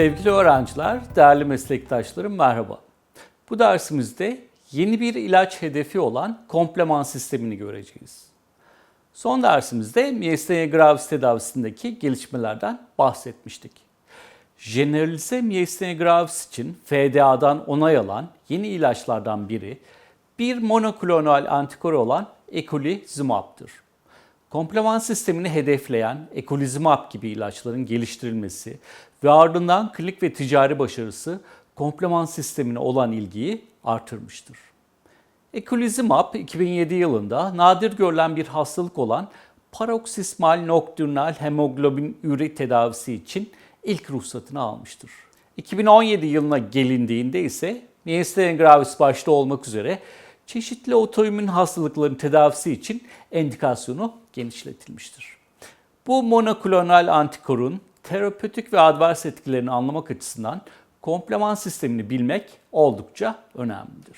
Sevgili öğrenciler, değerli meslektaşlarım merhaba. Bu dersimizde yeni bir ilaç hedefi olan kompleman sistemini göreceğiz. Son dersimizde miastenia gravis tedavisindeki gelişmelerden bahsetmiştik. Generalize miastenia gravis için FDA'dan onay alan yeni ilaçlardan biri bir monoklonal antikor olan eculizumab'dır. Kompleman sistemini hedefleyen ekulizumab gibi ilaçların geliştirilmesi ve ardından klinik ve ticari başarısı kompleman sistemine olan ilgiyi artırmıştır. Ekulizumab 2007 yılında nadir görülen bir hastalık olan paroksismal nokturnal hemoglobin üri tedavisi için ilk ruhsatını almıştır. 2017 yılına gelindiğinde ise miastenia gravis başta olmak üzere çeşitli otoimmün hastalıkların tedavisi için endikasyonu genişletilmiştir. Bu monoklonal antikorun terapötik ve advers etkilerini anlamak açısından kompleman sistemini bilmek oldukça önemlidir.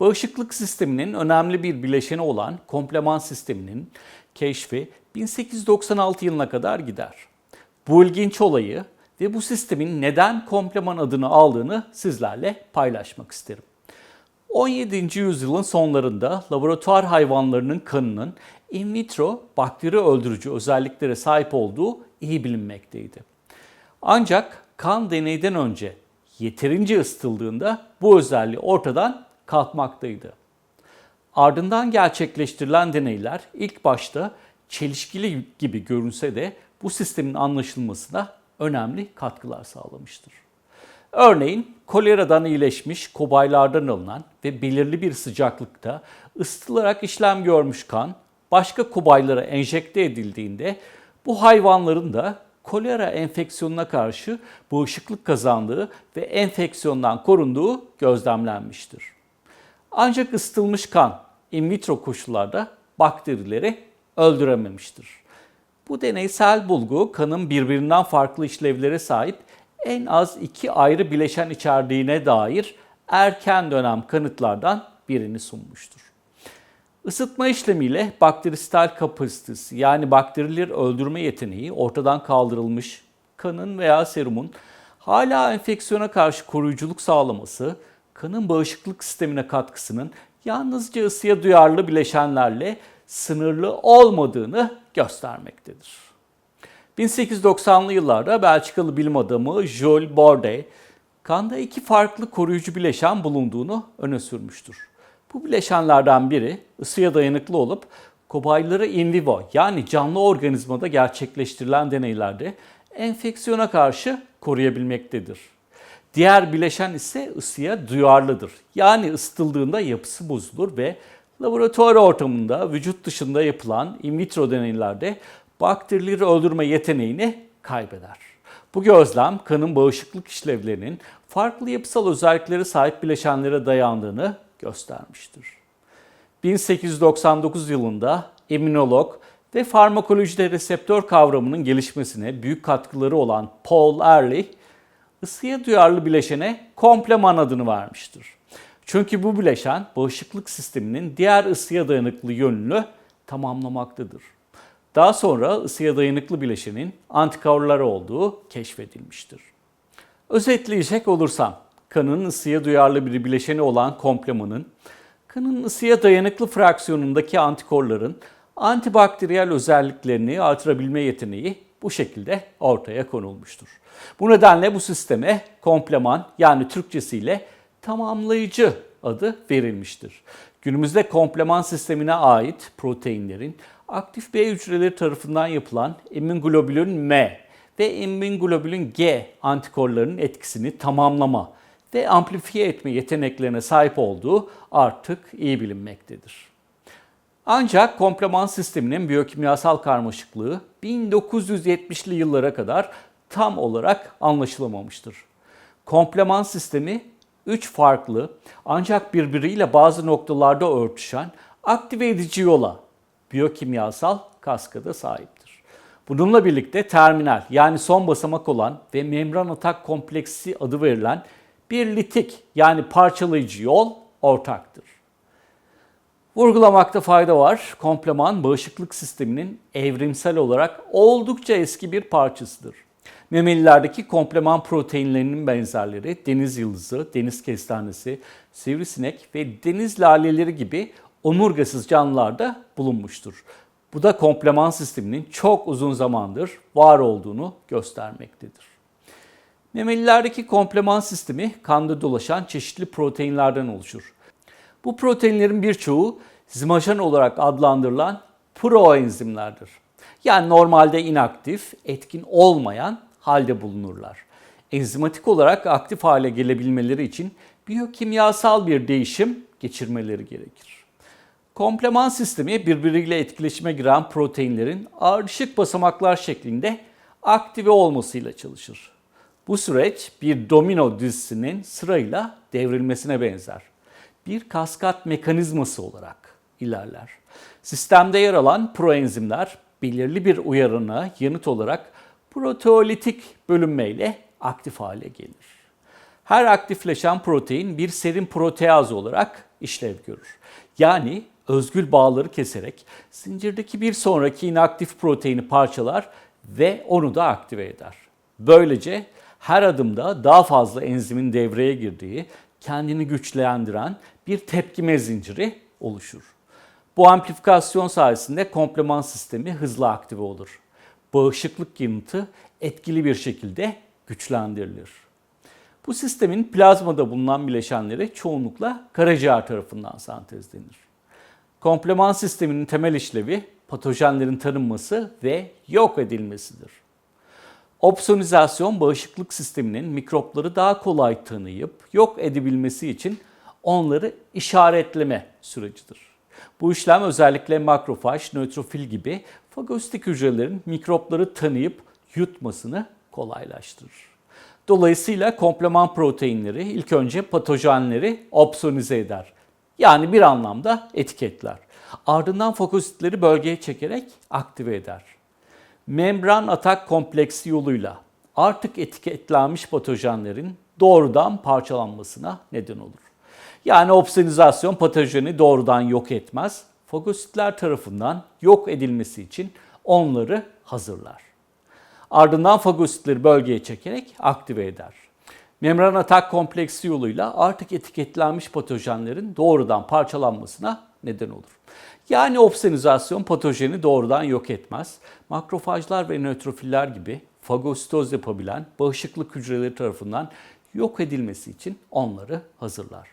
Bağışıklık sisteminin önemli bir bileşeni olan kompleman sisteminin keşfi 1896 yılına kadar gider. Bu ilginç olayı ve bu sistemin neden kompleman adını aldığını sizlerle paylaşmak isterim. 17. yüzyılın sonlarında laboratuvar hayvanlarının kanının in vitro bakteri öldürücü özelliklere sahip olduğu iyi bilinmekteydi. Ancak kan deneyden önce yeterince ısıtıldığında bu özelliği ortadan kalkmaktaydı. Ardından gerçekleştirilen deneyler ilk başta çelişkili gibi görünse de bu sistemin anlaşılmasına önemli katkılar sağlamıştır. Örneğin koleradan iyileşmiş kobaylardan alınan ve belirli bir sıcaklıkta ısıtılarak işlem görmüş kan başka kobaylara enjekte edildiğinde bu hayvanların da kolera enfeksiyonuna karşı bağışıklık kazandığı ve enfeksiyondan korunduğu gözlemlenmiştir. Ancak ısıtılmış kan in vitro koşullarda bakterileri öldürememiştir. Bu deneysel bulgu kanın birbirinden farklı işlevlere sahip en az iki ayrı bileşen içerdiğine dair erken dönem kanıtlardan birini sunmuştur. Isıtma işlemiyle bakteristal kapasitesi yani bakterileri öldürme yeteneği ortadan kaldırılmış kanın veya serumun hala enfeksiyona karşı koruyuculuk sağlaması, kanın bağışıklık sistemine katkısının yalnızca ısıya duyarlı bileşenlerle sınırlı olmadığını göstermektedir. 1890'lı yıllarda Belçikalı bilim adamı Jules Bordet, kanda iki farklı koruyucu bileşen bulunduğunu öne sürmüştür. Bu bileşenlerden biri ısıya dayanıklı olup kobayları in vivo yani canlı organizmada gerçekleştirilen deneylerde enfeksiyona karşı koruyabilmektedir. Diğer bileşen ise ısıya duyarlıdır. Yani ısıtıldığında yapısı bozulur ve laboratuvar ortamında vücut dışında yapılan in vitro deneylerde bakterileri öldürme yeteneğini kaybeder. Bu gözlem kanın bağışıklık işlevlerinin farklı yapısal özelliklere sahip bileşenlere dayandığını göstermiştir. 1899 yılında immünolog ve farmakolojide reseptör kavramının gelişmesine büyük katkıları olan Paul Ehrlich, ısıya duyarlı bileşene kompleman adını vermiştir. Çünkü bu bileşen bağışıklık sisteminin diğer ısıya dayanıklı yönünü tamamlamaktadır. Daha sonra ısıya dayanıklı bileşenin antikorları olduğu keşfedilmiştir. Özetleyecek olursam, kanın ısıya duyarlı bir bileşeni olan komplemanın, kanın ısıya dayanıklı fraksiyonundaki antikorların antibakteriyel özelliklerini artırabilme yeteneği bu şekilde ortaya konulmuştur. Bu nedenle bu sisteme kompleman yani Türkçesiyle tamamlayıcı adı verilmiştir. Günümüzde kompleman sistemine ait proteinlerin aktif B hücreleri tarafından yapılan immunoglobulin M ve immunoglobulin G antikorlarının etkisini tamamlama ve amplifiye etme yeteneklerine sahip olduğu artık iyi bilinmektedir. Ancak kompleman sisteminin biyokimyasal karmaşıklığı 1970'li yıllara kadar tam olarak anlaşılamamıştır. Kompleman sistemi 3 farklı ancak birbiriyle bazı noktalarda örtüşen aktive edici yola biyokimyasal kaskada sahiptir. Bununla birlikte terminal yani son basamak olan ve membran atak kompleksi adı verilen bir litik yani parçalayıcı yol ortaktır. Vurgulamakta fayda var. Kompleman bağışıklık sisteminin evrimsel olarak oldukça eski bir parçasıdır. Memelilerdeki kompleman proteinlerinin benzerleri deniz yıldızı, deniz kestanesi, sivrisinek ve deniz laleleri gibi omurgasız canlılarda bulunmuştur. Bu da kompleman sisteminin çok uzun zamandır var olduğunu göstermektedir. Memelilerdeki kompleman sistemi kanda dolaşan çeşitli proteinlerden oluşur. Bu proteinlerin birçoğu zimajen olarak adlandırılan proenzimlerdir. Yani normalde inaktif, etkin olmayan halde bulunurlar. Enzimatik olarak aktif hale gelebilmeleri için biyokimyasal bir değişim geçirmeleri gerekir. Kompleman sistemi birbiriyle etkileşime giren proteinlerin ardışık basamaklar şeklinde aktive olmasıyla çalışır. Bu süreç bir domino dizisinin sırayla devrilmesine benzer. Bir kaskat mekanizması olarak ilerler. Sistemde yer alan proenzimler belirli bir uyarına yanıt olarak proteolitik bölünmeyle aktif hale gelir. Her aktifleşen protein bir serin proteaz olarak işlev görür. Yani özgül bağları keserek zincirdeki bir sonraki inaktif proteini parçalar ve onu da aktive eder. Böylece her adımda daha fazla enzimin devreye girdiği, kendini güçlendiren bir tepkime zinciri oluşur. Bu amplifikasyon sayesinde kompleman sistemi hızla aktive olur. Bağışıklık yanıtı etkili bir şekilde güçlendirilir. Bu sistemin plazmada bulunan bileşenleri çoğunlukla karaciğer tarafından sentezlenir. Kompleman sisteminin temel işlevi patojenlerin tanınması ve yok edilmesidir. Opsonizasyon bağışıklık sisteminin mikropları daha kolay tanıyıp yok edebilmesi için onları işaretleme sürecidir. Bu işlem özellikle makrofaj, nötrofil gibi fagositik hücrelerin mikropları tanıyıp yutmasını kolaylaştırır. Dolayısıyla kompleman proteinleri ilk önce patojenleri opsonize eder. Yani bir anlamda etiketler. Ardından fagositleri bölgeye çekerek aktive eder. Membran atak kompleksi yoluyla artık etiketlenmiş patojenlerin doğrudan parçalanmasına neden olur. Yani opsonizasyon patojeni doğrudan yok etmez, fagositler tarafından yok edilmesi için onları hazırlar. Ardından fagositleri bölgeye çekerek aktive eder. Membran atak kompleksi yoluyla artık etiketlenmiş patojenlerin doğrudan parçalanmasına neden olur. Yani opsonizasyon patojeni doğrudan yok etmez. Makrofajlar ve nötrofiller gibi fagositoz yapabilen bağışıklık hücreleri tarafından yok edilmesi için onları hazırlar.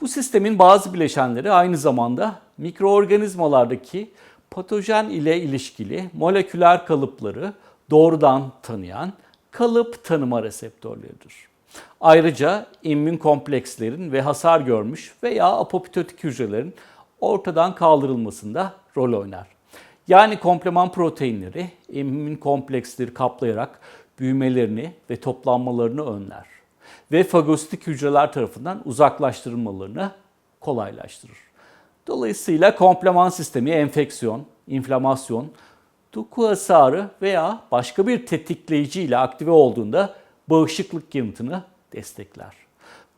Bu sistemin bazı bileşenleri aynı zamanda mikroorganizmalardaki patojen ile ilişkili moleküler kalıpları doğrudan tanıyan kalıp tanıma reseptörleridir. Ayrıca immün komplekslerin ve hasar görmüş veya apoptotik hücrelerin ortadan kaldırılmasında rol oynar. Yani kompleman proteinleri immün kompleksleri kaplayarak büyümelerini ve toplanmalarını önler ve fagositik hücreler tarafından uzaklaştırılmalarını kolaylaştırır. Dolayısıyla kompleman sistemi enfeksiyon, inflamasyon, doku hasarı veya başka bir tetikleyici ile aktive olduğunda bağışıklık yanıtını destekler.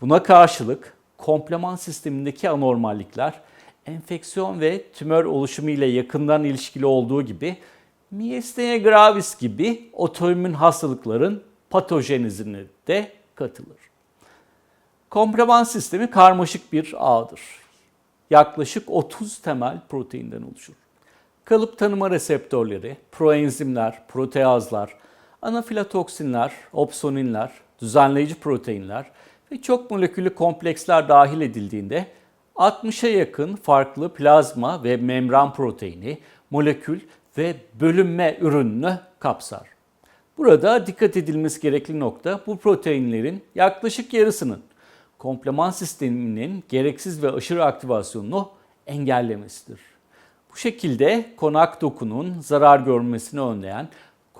Buna karşılık kompleman sistemindeki anormallikler enfeksiyon ve tümör oluşumu ile yakından ilişkili olduğu gibi Myasthenia gravis gibi otoimmün hastalıkların patojenizine de katılır. Kompleman sistemi karmaşık bir ağdır. Yaklaşık 30 temel proteinden oluşur. Kalıp tanıma reseptörleri, proenzimler, proteazlar, anafilotoksinler, opsoninler, düzenleyici proteinler ve çok moleküllü kompleksler dahil edildiğinde 60'a yakın farklı plazma ve membran proteini, molekül ve bölünme ürününü kapsar. Burada dikkat edilmesi gerekli nokta bu proteinlerin yaklaşık yarısının kompleman sisteminin gereksiz ve aşırı aktivasyonunu engellemesidir. Bu şekilde konak dokunun zarar görmesini önleyen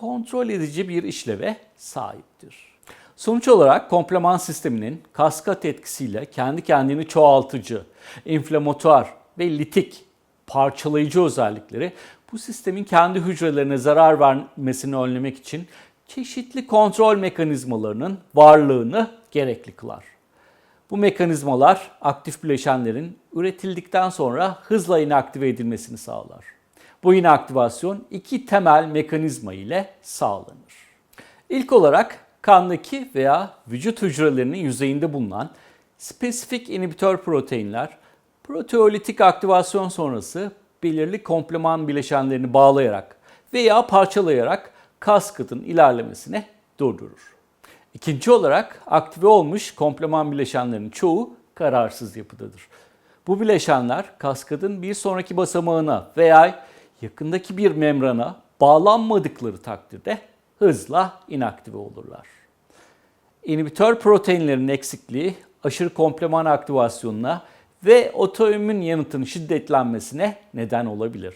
kontrol edici bir işleve sahiptir. Sonuç olarak kompleman sisteminin kaskat etkisiyle kendi kendini çoğaltıcı, inflamatuar ve litik parçalayıcı özellikleri bu sistemin kendi hücrelerine zarar vermesini önlemek için çeşitli kontrol mekanizmalarının varlığını gerekli kılar. Bu mekanizmalar aktif bileşenlerin üretildikten sonra hızla inaktive edilmesini sağlar. Bu inaktivasyon iki temel mekanizma ile sağlanır. İlk olarak kandaki veya vücut hücrelerinin yüzeyinde bulunan spesifik inhibitör proteinler proteolitik aktivasyon sonrası belirli kompleman bileşenlerini bağlayarak veya parçalayarak kaskadın ilerlemesine durdurur. İkinci olarak aktive olmuş kompleman bileşenlerin çoğu kararsız yapıdadır. Bu bileşenler kaskadın bir sonraki basamağına veya yakındaki bir membrana bağlanmadıkları takdirde hızla inaktive olurlar. İnhibitör proteinlerin eksikliği aşırı kompleman aktivasyonuna ve otoimmün yanıtın şiddetlenmesine neden olabilir.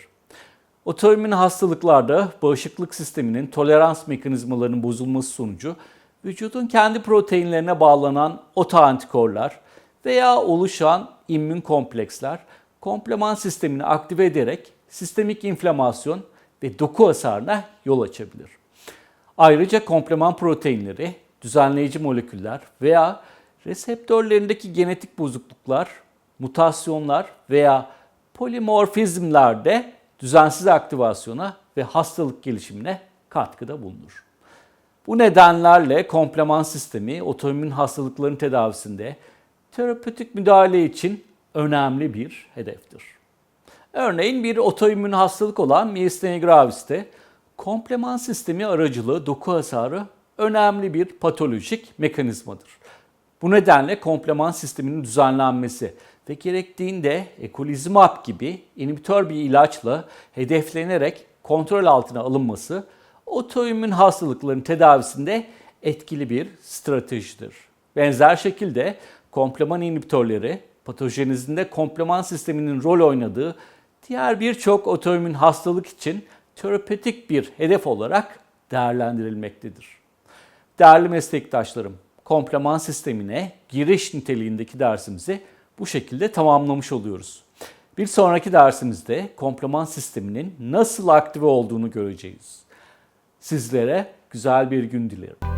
Otoimmün hastalıklarda bağışıklık sisteminin tolerans mekanizmalarının bozulması sonucu vücudun kendi proteinlerine bağlanan otoantikorlar veya oluşan immün kompleksler kompleman sistemini aktive ederek sistemik inflamasyon ve doku hasarına yol açabilir. Ayrıca kompleman proteinleri, düzenleyici moleküller veya reseptörlerindeki genetik bozukluklar, mutasyonlar veya polimorfizmlerde düzensiz aktivasyona ve hastalık gelişimine katkıda bulunur. Bu nedenlerle kompleman sistemi otoimmün hastalıkların tedavisinde terapötik müdahale için önemli bir hedeftir. Örneğin bir otoimmün hastalık olan myasthenia gravis'te kompleman sistemi aracılığı doku hasarı önemli bir patolojik mekanizmadır. Bu nedenle kompleman sisteminin düzenlenmesi ve gerektiğinde ekolizumab gibi inhibitör bir ilaçla hedeflenerek kontrol altına alınması otoimmün hastalıkların tedavisinde etkili bir stratejidir. Benzer şekilde kompleman inhibitörleri patojenizinde kompleman sisteminin rol oynadığı diğer birçok otoimmün hastalık için terapötik bir hedef olarak değerlendirilmektedir. Değerli meslektaşlarım, kompleman sistemine giriş niteliğindeki dersimizi bu şekilde tamamlamış oluyoruz. Bir sonraki dersimizde kompleman sisteminin nasıl aktive olduğunu göreceğiz. Sizlere güzel bir gün dilerim.